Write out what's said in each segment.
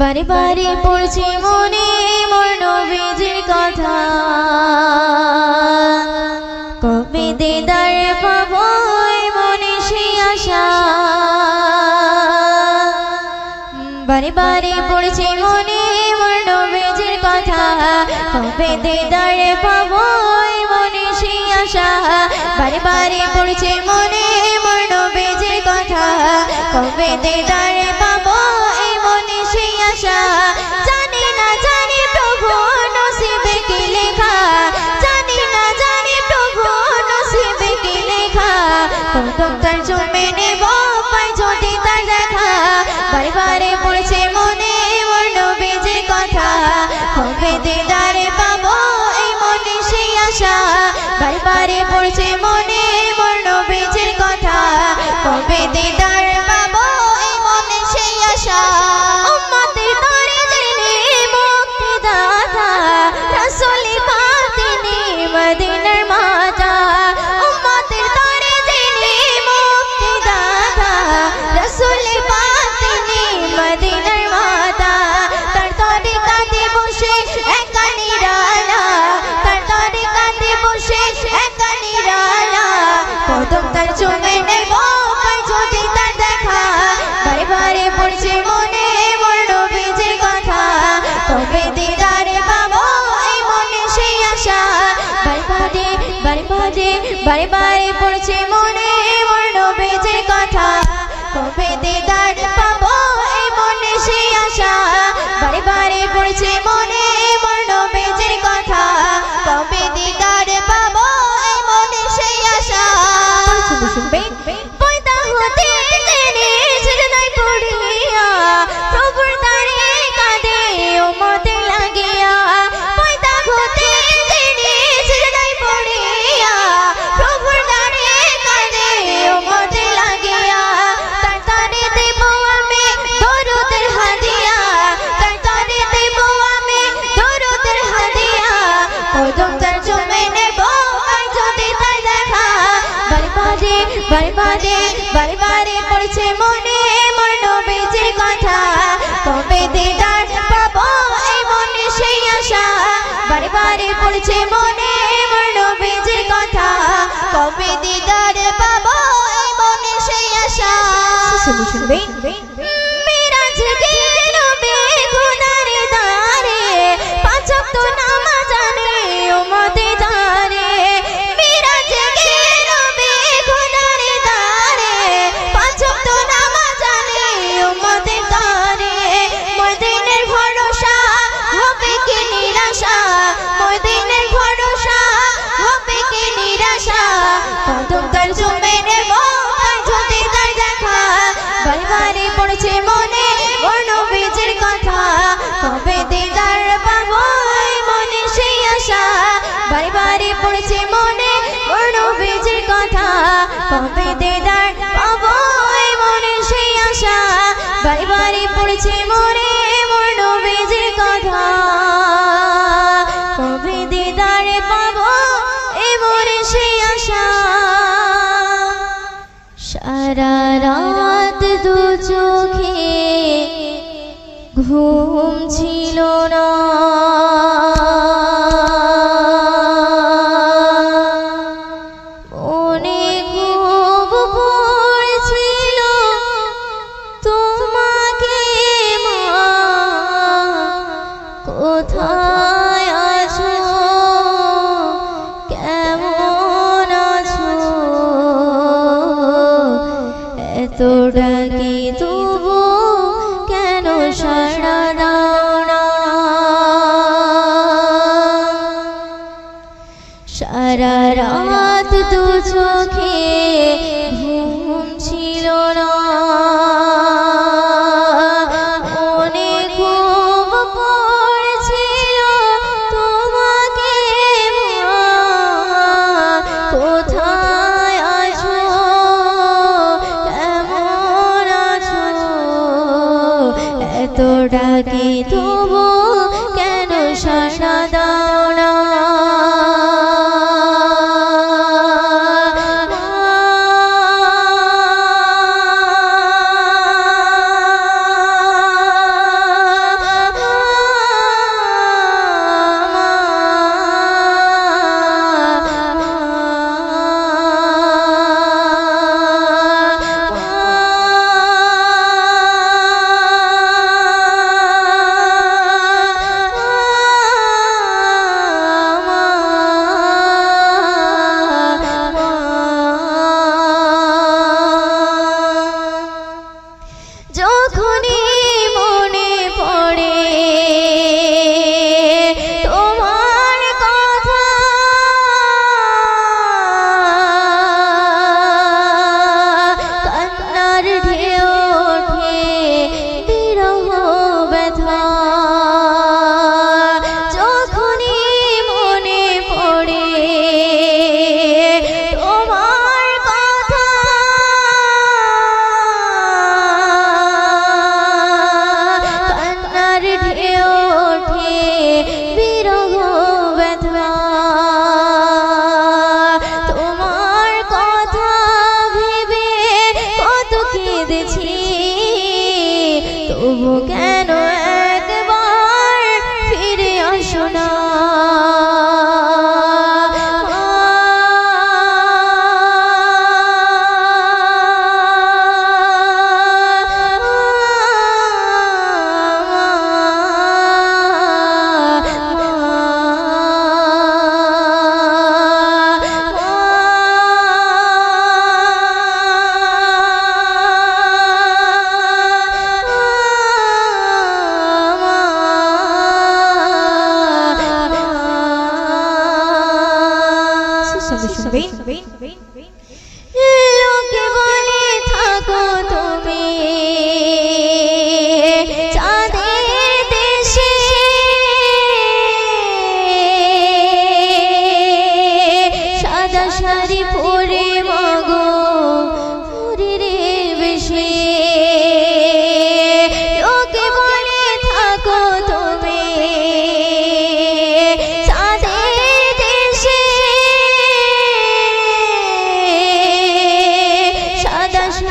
বারে বারে পড়ছে মনে মোর নবীজির কথা। কবে দেদার পাবো মনে সে আশা। বারে বারে পড়ছে মনে মোর নবীজির কথা। কবে দেদার পাবো মনে সে আশা। বারে বারে পড়ছে মনে মোর নবীজির কথা। কবে দেদার বারে বারে পড়ছে মনে মোর বেজে কথা। কবে দিদার পাবো এই মনে সে আশা। বারে বারে পড়ছে মনে বারবারে বারবারে পড়ছে মনে মোর নবীজির কথা। কবে দিদার পাবো এই মনে সেই আশা। বারবারে পড়ছে মনে মোর নবীজির কথা। কবে দিদার পাবো এই মনে সেই আশা। শুনবেন বারে পড়ছে মনে বড় বেজে কথা। কবে দেদার পাবো মনে সেই আশা। বারে বারে পড়ছে মনে বড় বেজে কথা। কবে দেদারে পাবো মনে সেই আশা। সারা রাত দু চোখে ঘুম ছিল না।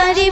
हरि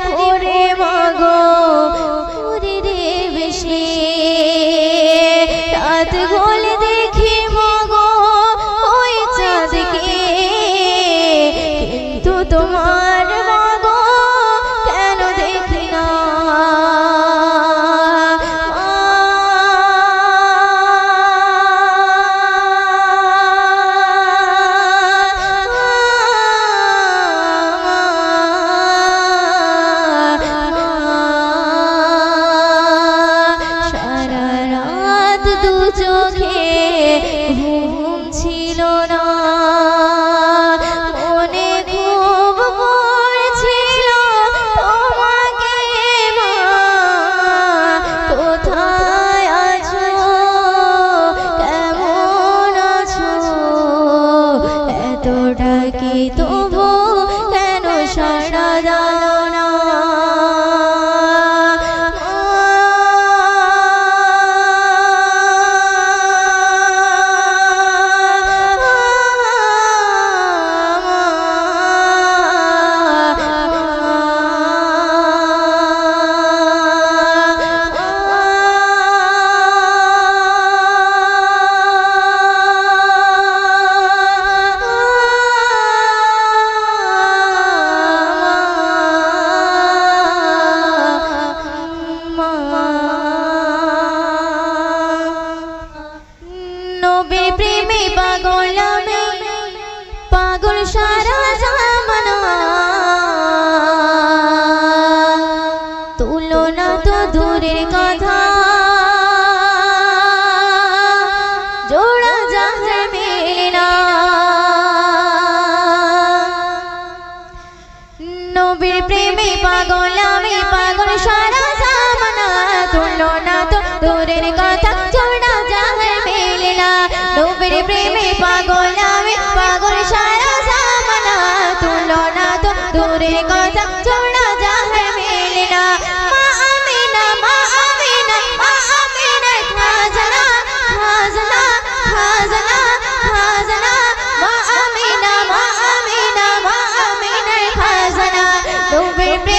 তবে প্রেমে পাগল।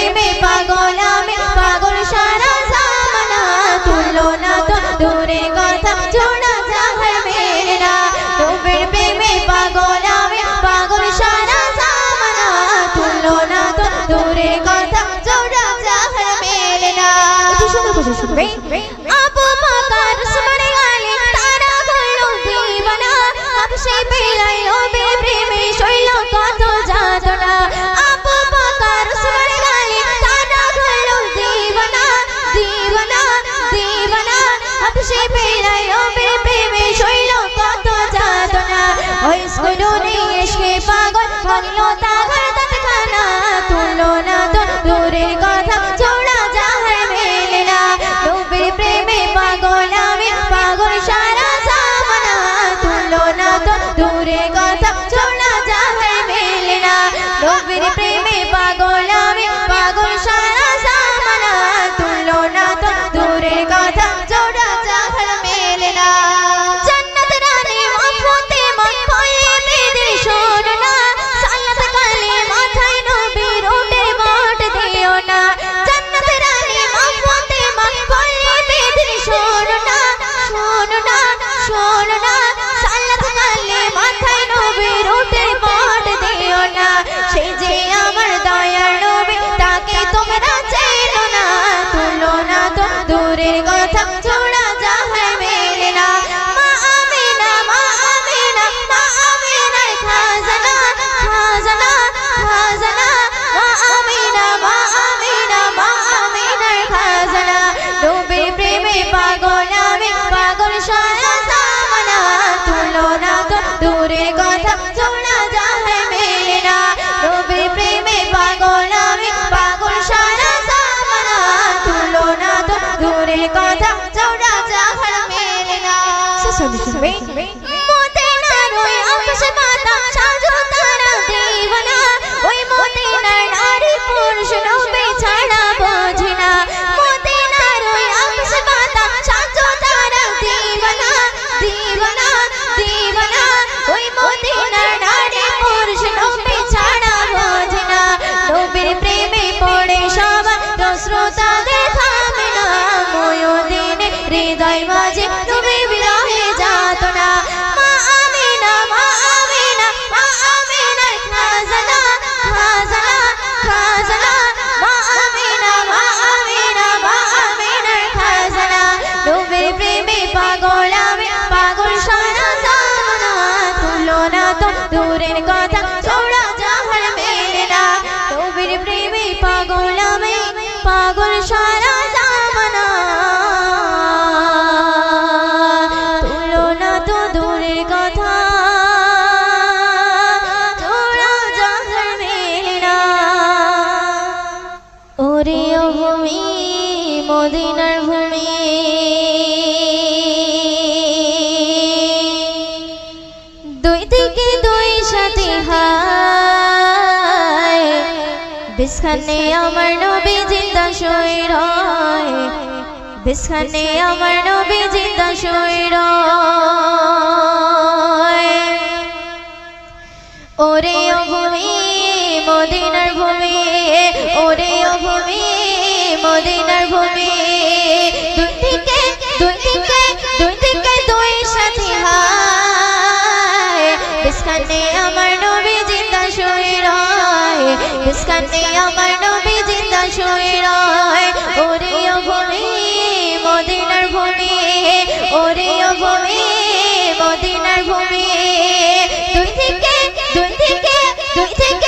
প্রেমে পাগল আমি পাগল সারা জামানা তুলো না তো দূরে কথা। জোড়া যাবে মেরা তোমার প্রেমে পাগল আমি পাগল সারা জামানা তুলো না তো দূরে কথা। জোড়া যাবে মেরা করল তা সে যে আমার দয়ার নবী তাকে তোমরা চেনো না তুলো না তো দূরের কথা। जाओ राजा घर मेरे नाम सुन सुन मोते ना रोए अपश माता साजो तारा না মদিনার ভূমি। দুই থেকে দুই সাথে বিস্খানে আমার নবী জিন্দা শুয়ে রয় বিস্খানে আমার নবী জিন্দা শুয়ে রয় ওরে ভূমি, মদিনার ভূমি, ওরে ভূমি, মদিনার ভূমি। রয় বিস্কানে আমার নবী জিন্দা শুয়ে রয়। ওরে ভূমি মদিনার ভূমি ওরে ভূমি মদিনার ভূমি দুই থেকে দুই থেকে দুই থেকে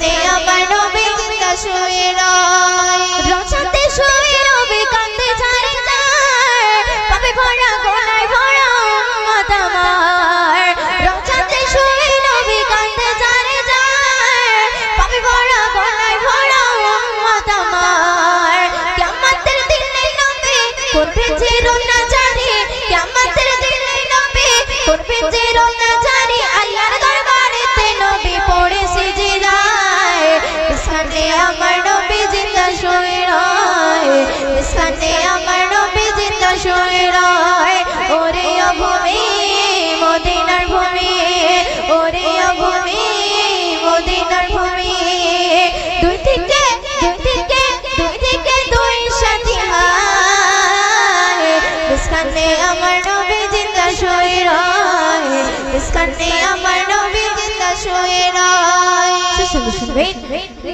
বিস্কানে আমার নবী জিন্দা শুয়ে রয়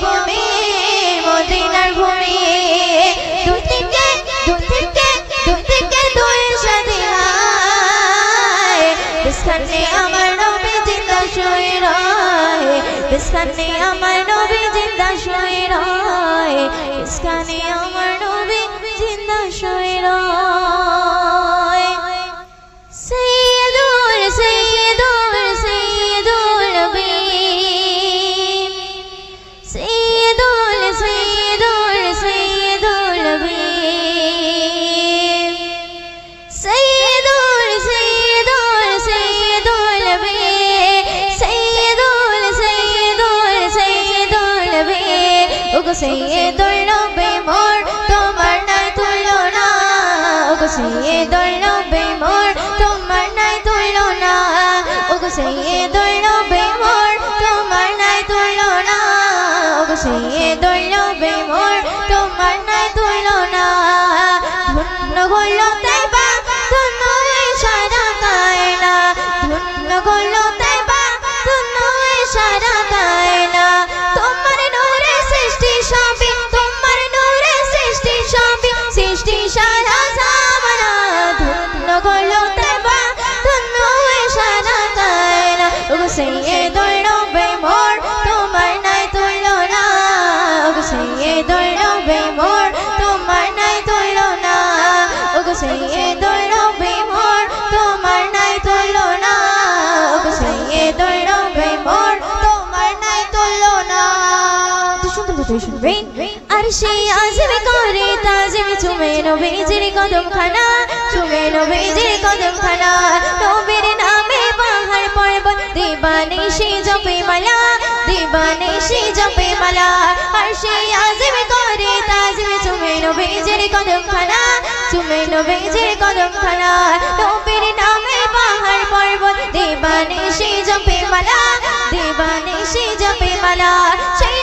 ঘুমিয়ে মদিনার ঘুমিয়ে দূর আমার নবী জিন্দা শুয়ে রয়। বিস্তারে আমার নবী জিন্দা শুয়ে রয়। আমার জিন্দা ধন্য তাই বা এই সারা কায়না নবীজির কদম চুমে নবীজির কদম খানা নবীর নামে পাহাড় পর্বত, দিবানে সে জপে মালা, দিবানে সে জপে মালা। আর সেই আজমে করে তাজমে চুমে নবীজির কদম খানা চুমে নবীজির কদম খানা নবীর নামে পাহাড় পর্বত, দিবানে সে জপে মালা, দিবানে সে জপে মালা। সেই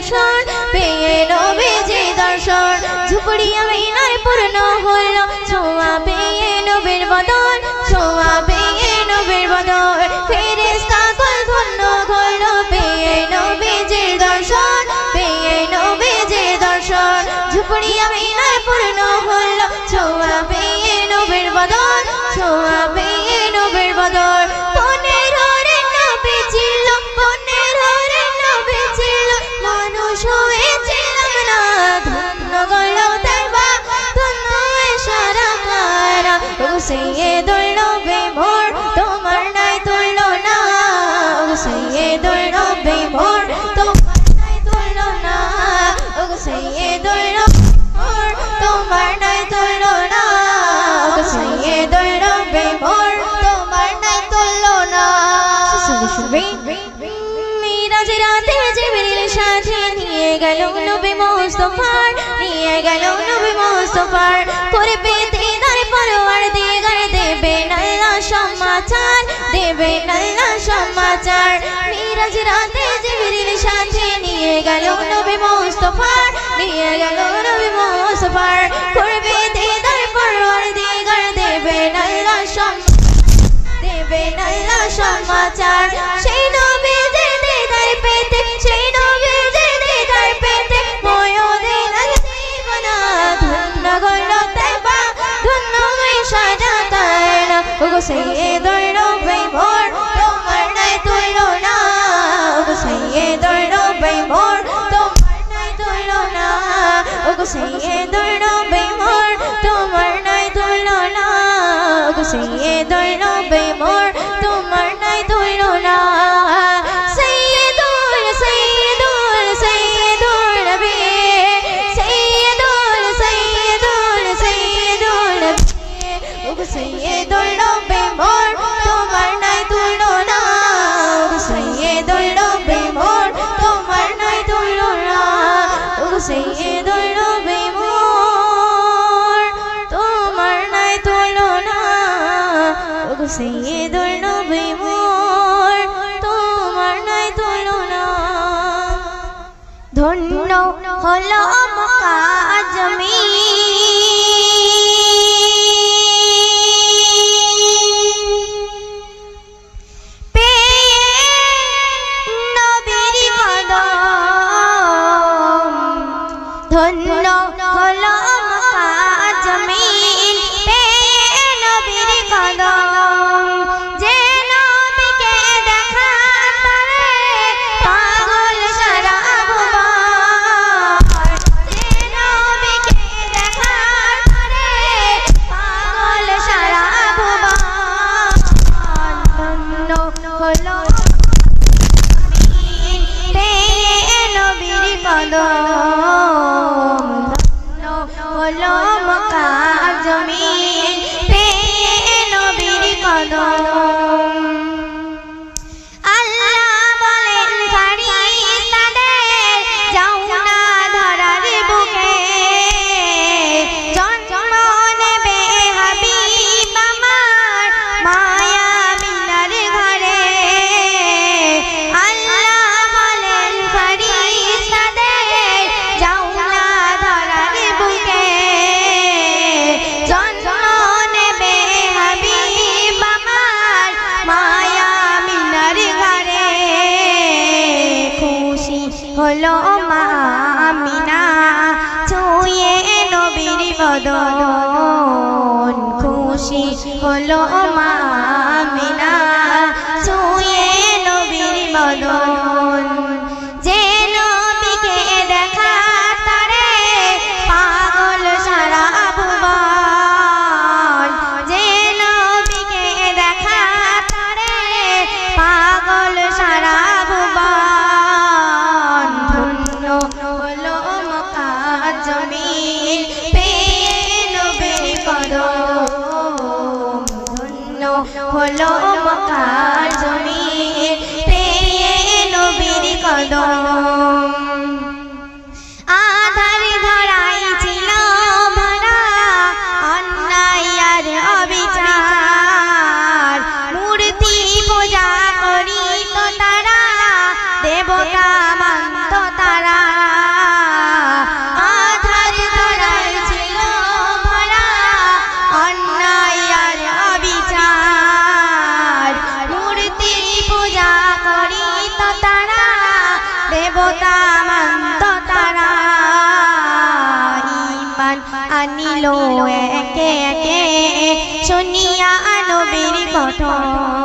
দর্শন পেয়ে নবীজের দর্শন। ঝুপড়ি আমি নাই পূর্ণ হলো ছোঁয়া পেয়ে নবীর বদন, ছোঁয়া পেয়ে নবীর বদন। ফিরেস্তা করে ধন্য ঘন পেয়ে নবীজের দর্শন পেয়ে নবীজের দর্শন। ঝুপড়ি আমি নাই পূর্ণ হলো ছোঁয়া পেয়ে নবীর বদন, ছোঁয়া পেয়ে নবীর বদন। তোমার নাই মোর তোমার নাই তুলনা ও সৈয়দুল নবী মোর তোমার নাই তুলনা ও সৈয়দুল নবী মোর তোমার নাই তুলনা মিরাজ রাতে জিবরিল সাথে নিয়ে গেল নবী মুস্তাফার, নিয়ে গেল নবী মুস্তাফার। করে সমাচার দেবে আল্লাহ সমাচার। মিরাজ রাতে জিবরিল সাথে নিয়ে গেল নবী মুস্তাফা নিয়ে গেল নবী মুস্তাফা করবে দিদার পরওয়ার দিগার দেবে আল্লাহ সমাচার দেবে আল্লাহ সমাচার। সেই নবী Đừng! ধন্য হল জমিন। খুশি হলো মা নবীর